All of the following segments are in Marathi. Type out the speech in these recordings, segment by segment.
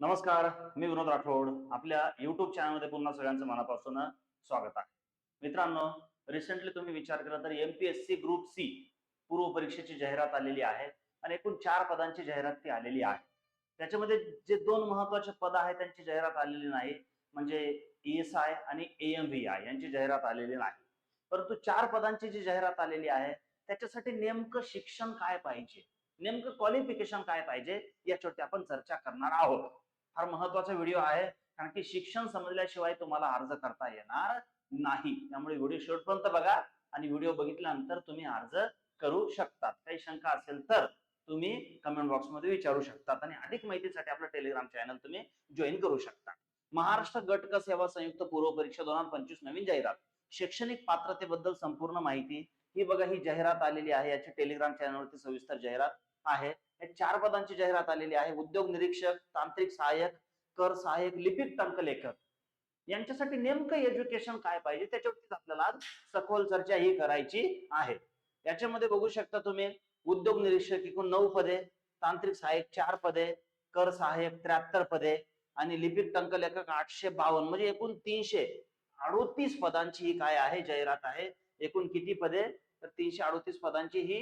नमस्कार मी विनोद राठोड. आपल्या युट्यूब चॅनलमध्ये पुन्हा सगळ्यांचं मनापासून स्वागत आहे. मित्रांनो रिसेंटली तुम्ही विचार केला तर एमपीएससी ग्रुप सी पूर्व परीक्षेची जाहिरात आलेली आहे आणि एकूण चार पदांची जाहिरात ती आलेली आहे. त्याच्यामध्ये जे दोन महत्त्वाचे पद आहेत त्यांची जाहिरात आलेली नाही म्हणजे एस आय आणि एम व्ही आय यांची जाहिरात आलेली नाही. परंतु चार पदांची जी जाहिरात आलेली आहे त्याच्यासाठी नेमकं शिक्षण काय पाहिजे? नेमकं क्वालिफिकेशन काय पाहिजे याच्यावरती आपण चर्चा करणार आहोत. फार महत्त्वाचा व्हिडिओ आहे कारण की शिक्षण समजल्याशिवाय तुम्हाला अर्ज करता येणार नाही. त्यामुळे व्हिडिओ शेवटपर्यंत बघा आणि व्हिडिओ बघितल्यानंतर तुम्ही अर्ज करू शकतात. काही शंका असेल तर तुम्ही कमेंट बॉक्समध्ये विचारू शकतात आणि अधिक माहितीसाठी आपलं टेलिग्राम चॅनल तुम्ही जॉईन करू शकता. महाराष्ट्र गटक सेवा संयुक्त पूर्व परीक्षा दोन हजार पंचवीस नवीन जाहिरात. शैक्षणिक पात्रतेबद्दल संपूर्ण माहिती ही बघा ही जाहिरात आलेली आहे. याची टेलिग्राम चॅनलवरती सविस्तर जाहिरात आहे. या चार पदांची जाहिरात आलेली आहे. उद्योग निरीक्षक तांत्रिक सहाय्यक कर सहाय्यक लिपिक टंकलेखक यांच्यासाठी नेमकं एज्युकेशन काय पाहिजे? त्याच्यावरतीच आपल्याला आज सखोल चर्चा ही करायची आहे. याच्यामध्ये बघू शकता तुम्ही उद्योग निरीक्षक एकूण नऊ पदे तांत्रिक सहाय्यक चार पदे कर सहाय्यक त्र्याहत्तर पदे आणि लिपिक टंकलेखक आठशे बावन्न. म्हणजे एकूण तीनशे अडोतीस पदांची ही काय आहे? जाहिरात आहे. एकूण किती पदे? तर तीनशे अडोतीस पदांची ही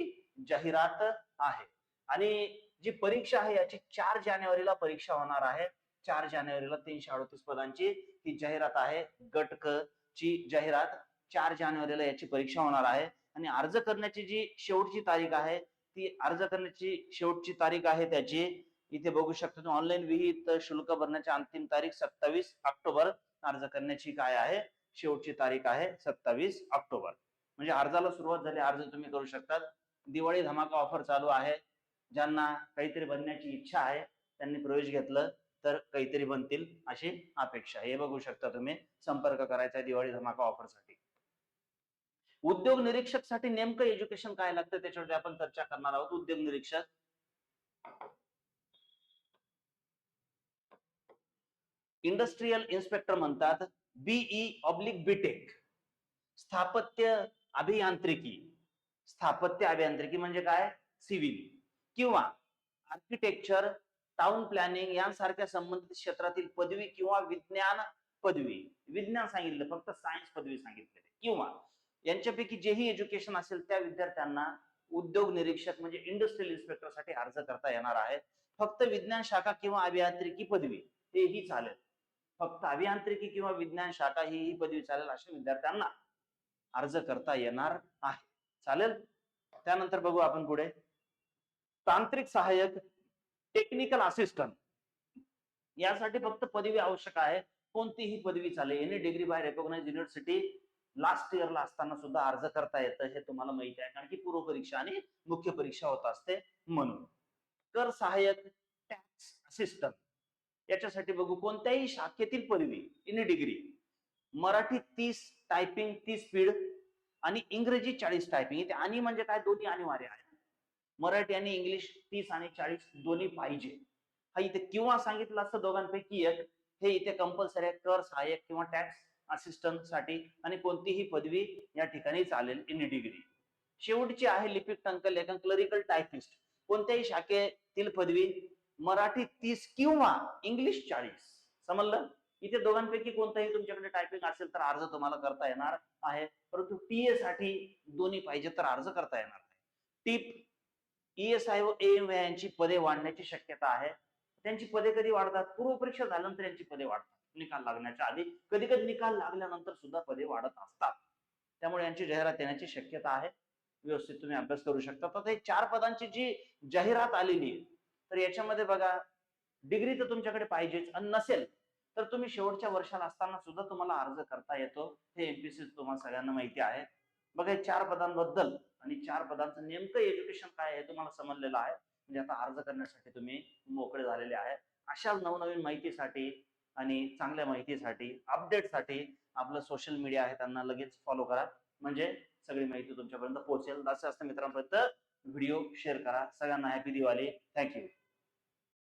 जाहिरात आहे. आणि जी परीक्षा आहे याची चार जानेवारीला परीक्षा होणार आहे. चार जानेवारीला तीनशे अडोतीस पदांची ही जाहिरात आहे. गट क ची जाहिरात चार जानेवारीला याची परीक्षा होणार आहे. आणि अर्ज करण्याची जी शेवटची तारीख आहे ती अर्ज करण्याची शेवटची तारीख आहे त्याची इथे बघू शकता ऑनलाईन विहित शुल्क भरण्याची अंतिम तारीख सत्तावीस ऑक्टोबर. अर्ज करण्याची काय आहे? शेवटची तारीख आहे सत्तावीस ऑक्टोबर. म्हणजे अर्जाला सुरुवात झाली अर्ज तुम्ही करू शकतात. दिवाळी धमाका ऑफर चालू आहे. ज्यांना काहीतरी बनण्याची इच्छा आहे त्यांनी प्रवेश घेतलं तर काहीतरी बनतील अशी अपेक्षा हे बघू शकता तुम्ही संपर्क करायचा दिवाळी धमाका ऑफरसाठी. उद्योग निरीक्षकसाठी नेमकं एज्युकेशन काय लागतं त्याच्यावरती आपण चर्चा करणार आहोत. उद्योग निरीक्षक. इंडस्ट्रीयल इन्स्पेक्टर म्हणतात. BE oblique BTech. स्थापत्य अभियांत्रिकी. स्थापत्य अभियांत्रिकी म्हणजे काय? सिव्हिल. किंवा आर्किटेक्चर टाउन प्लॅनिंग यांसारख्या संबंधित क्षेत्रातील पदवी किंवा विज्ञान पदवी. विज्ञान सांगितलं फक्त सायन्स पदवी सांगितलेली. किंवा यांच्यापैकी जेही एज्युकेशन असेल त्या विद्यार्थ्यांना उद्योग निरीक्षक म्हणजे इंडस्ट्रियल इन्स्पेक्टरसाठी अर्ज करता येणार आहे फक्त विज्ञान शाखा किंवा अभियांत्रिकी पदवी. हेही चालेल. फक्त अभियांत्रिकी किंवा विज्ञान शाखा ही ही पदवी चालेल अशा विद्यार्थ्यांना अर्ज करता येणार आहे. चालेल? त्यानंतर बघू आपण पुढे. तांत्रिक सहाय्यक टेक्निकल असिस्टंट यासाठी फक्त पदवी आवश्यक आहे. कोणतीही पदवी चालेल. Any degree by recognise university last इयरला असताना सुद्धा अर्ज करता येतं हे तुम्हाला माहिती आहे. कारण की पूर्व परीक्षा आणि मुख्य परीक्षा होत असते म्हणून. कर सहाय्यक टॅक्स असिस्टंट याच्यासाठी बघू कोणत्याही शाखेतील पदवी इन डिग्री मराठी तीस टायपिंग तीस स्पीड आणि इंग्रजी चाळीस टायपिंग इथे आणि म्हणजे काय? दोन्ही अनिवार्य आहे मराठी आणि इंग्लिश तीस आणि चाळीस दोन्ही पाहिजे. हा इथे किंवा सांगितलं असतं दोघांपैकी एक. हे इथे कंपल्सरी आहे. कर सहाय्यक किंवा टॅक्स असिस्टंटसाठी आणि कोणतीही पदवी या ठिकाणी चालेल इन डिग्री शेवटची आहे लिपिक टंकल लेखन क्लरिकल टायपिस्ट कोणत्याही शाखेतील पदवी मराठी तीस किंवा इंग्लिश चाळीस. समजलं? इथे दोघांपैकी कोणताही तुमच्याकडे टायपिंग असेल तर अर्ज तुम्हाला करता येणार आहे. परंतु टीए साठी दोन्ही पाहिजे तर अर्ज करता येणार नाही. टीप ईएसआय व एम यांची पदे वाढण्याची शक्यता आहे. त्यांची पदे कधी वाढतात? पूर्वपरीक्षा झाल्यानंतर यांची पदे वाढतात. निकाल लागण्याच्या आधी. कधी कधी निकाल लागल्यानंतर सुद्धा पदे वाढत असतात. त्यामुळे यांची जाहिरात येण्याची शक्यता आहे. व्यवस्थित तुम्ही अभ्यास करू शकता. तर हे चार पदांची जी जाहिरात आलेली आहे तर याच्यामध्ये बघा डिग्री तर तुमच्याकडे पाहिजेच. आणि नसेल तर तुम्ही शेवटच्या वर्षाला असताना सुद्धा तुम्हाला अर्ज करता येतो. हे एमपीसी तुम्हाला सगळ्यांना माहिती आहे. बघा चार पदांबद्दल आणि चार पदांचं नेमकं एज्युकेशन काय आहे तुम्हाला समजलेलं आहे. म्हणजे आता अर्ज करण्यासाठी तुम्ही मोकळे झालेले आहे. अशा नवनवीन माहितीसाठी आणि चांगल्या माहितीसाठी अपडेटसाठी आपलं सोशल मीडिया आहे त्यांना लगेच फॉलो करा. म्हणजे सगळी माहिती तुमच्यापर्यंत पोहोचेल. जास्तीत जास्त मित्रांपर्यंत व्हिडिओ शेअर करा. सगळ्यांना हॅपी दिवाळी. थँक्यू